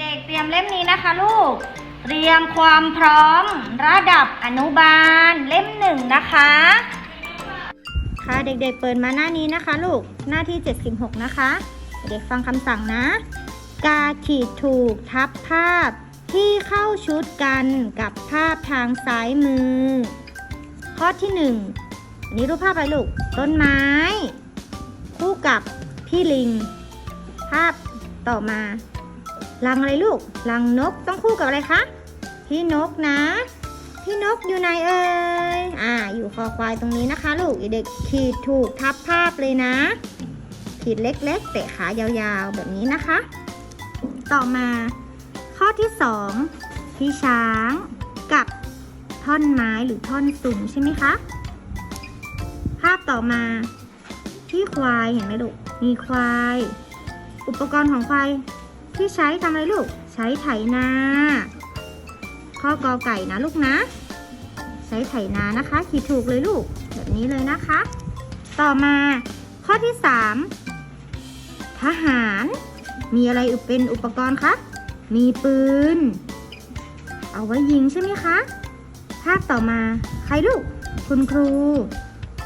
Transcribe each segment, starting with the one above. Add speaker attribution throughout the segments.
Speaker 1: เด็กๆ เตรียมเล่มนี้นะคะลูก เตรียมความพร้อมระดับอนุบาลเล่มหนึ่งนะคะ ค่ะเด็กๆ เปิดมาหน้านี้นะคะ ลูก หน้าที่ 76 นะคะ เด็กฟังคำสั่งนะ กาขีดถูกทับภาพที่เข้าชุดกันกับภาพทางซ้ายมือ ข้อที่หนึ่งอันนี้รูปภาพอะไรลูก ต้นไม้ คู่กับพี่ลิง ภาพต่อมา ลังอะไรลูกลังนกต้องคู่กับอะไรคะ พี่นกนะ พี่นกอยู่ไหนเอ่ย อ่า อยู่คอควายตรงนี้นะคะ ลูกเด็กขีดถูกทับภาพเลยนะ ขีดเล็กๆ เตะขายาวๆ แบบนี้นะคะ ต่อมา ข้อที่สองพี่ช้างกับท่อนไม้หรือท่อนสูงใช่ไหมคะ ภาพต่อมา พี่ควายเห็นไหมลูก มีควาย อุปกรณ์ของควาย ที่ใช้ทำอะไรลูก ใช้ไถนา ข้อกอไก่นะลูกนะ ใช้ไถนานะคะขีดถูกเลยลูก แบบนี้เลยนะคะ ต่อมาข้อที่ 3 ทหาร มีอะไรเป็นอุปกรณ์คะมีปืน เอาไว้ยิงใช่ไหมคะ ภาพต่อมาใครลูก คุณครู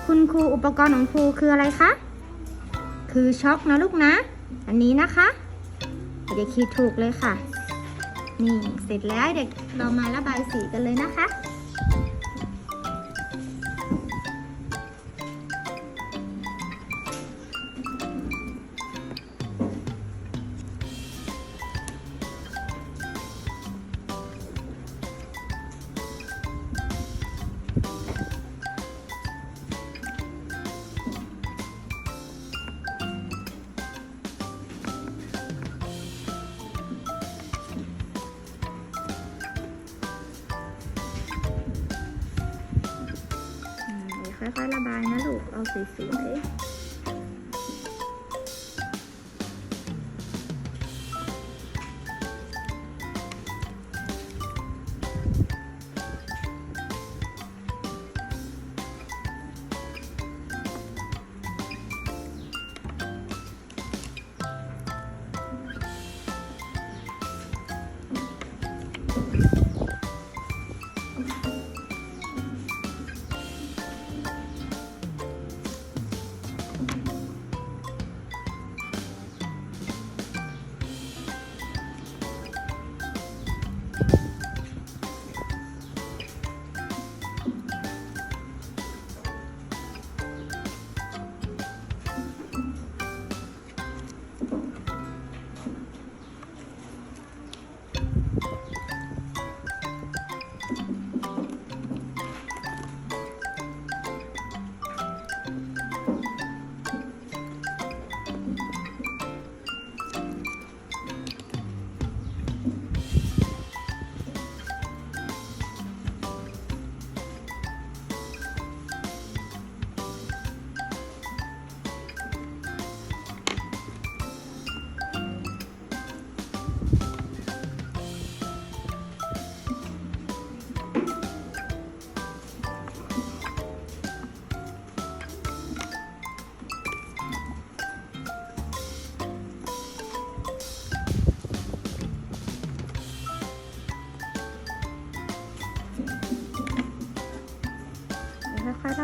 Speaker 1: คุณครูอุปกรณ์ของครูคืออะไรคะ คือช็อกนะลูกนะ อันนี้นะคะ เด็กขีดถูกเลยค่ะ นี่เสร็จแล้วเด็กเรามาระบายสีกันเลยนะคะ ค่อยๆระบายนะลูก เอาสวยๆ Thank you.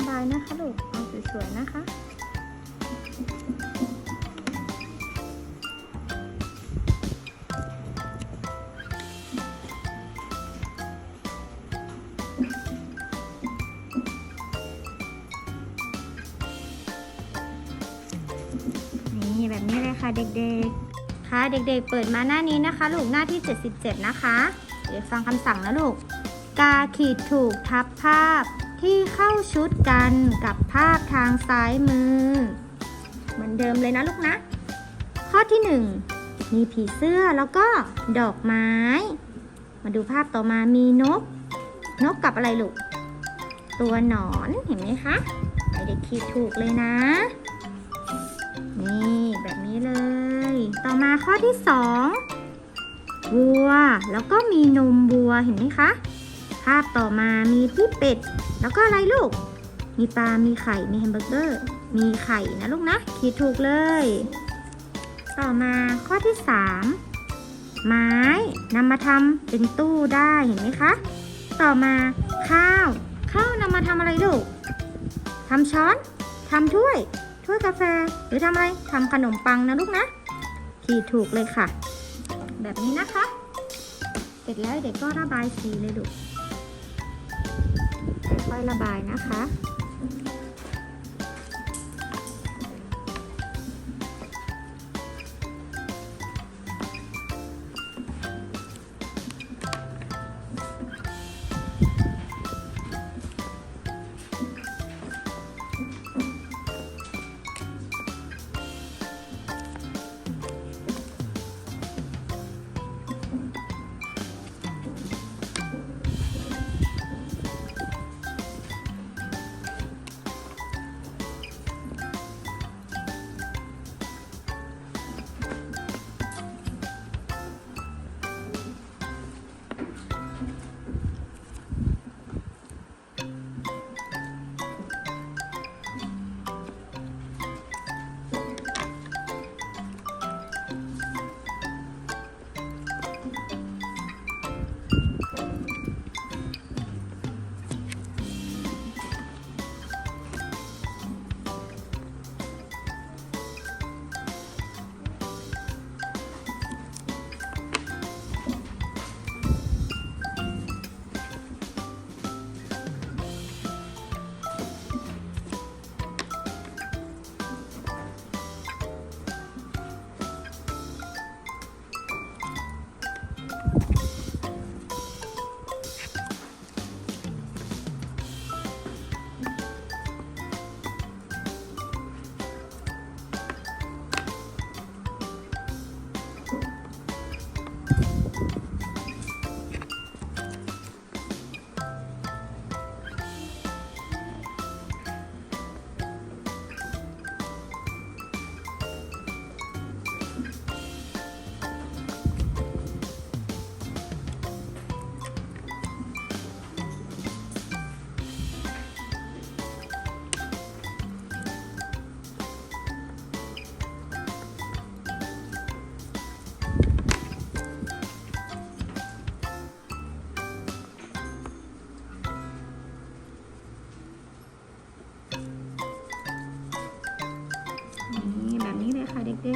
Speaker 1: บายนะคะลูก เอาสวยๆนะคะ นี่แบบนี้เลยค่ะเด็กๆ ค่ะเด็กๆ เปิดมาหน้านี้นะคะ ลูกหน้าที่ 77 นะคะ เดี๋ยวฟังคำสั่งนะลูก กาขีดถูกทับภาพ ที่เข้าชุดกันกับภาพทางซ้ายมือ เหมือนเดิมเลยนะลูกนะ ข้อที่ 1 มีผีเสื้อแล้วก็ดอกไม้ มาดูภาพต่อมามีนก นกกับอะไรลูก ตัวหนอนเห็นไหมคะเด็กๆขีดถูกเลยนะ นี่แบบนี้เลย ต่อมาข้อที่สองวัว แล้วก็มีนมวัวเห็นไหมคะ ภาพต่อมามีที่เป็ด แล้วก็อะไรลูก มีปลา มีไข่ มีแฮมเบอร์เกอร์ มีไข่นะลูกนะขีดถูกเลย ต่อมาข้อที่สามไม้นำมาทำเป็นตู้ได้เห็นไหมคะ ต่อมาข้าว ข้าวนำมาทำอะไรลูกทำช้อนทำถ้วย ถ้วยกาแฟ หรือทำอะไรทำขนมปังนะลูกนะขีดถูกเลยค่ะ แบบนี้นะคะ เสร็จแล้วเด็กก็ระบายสีเลยลูก ค่อยระบายนะคะ นี่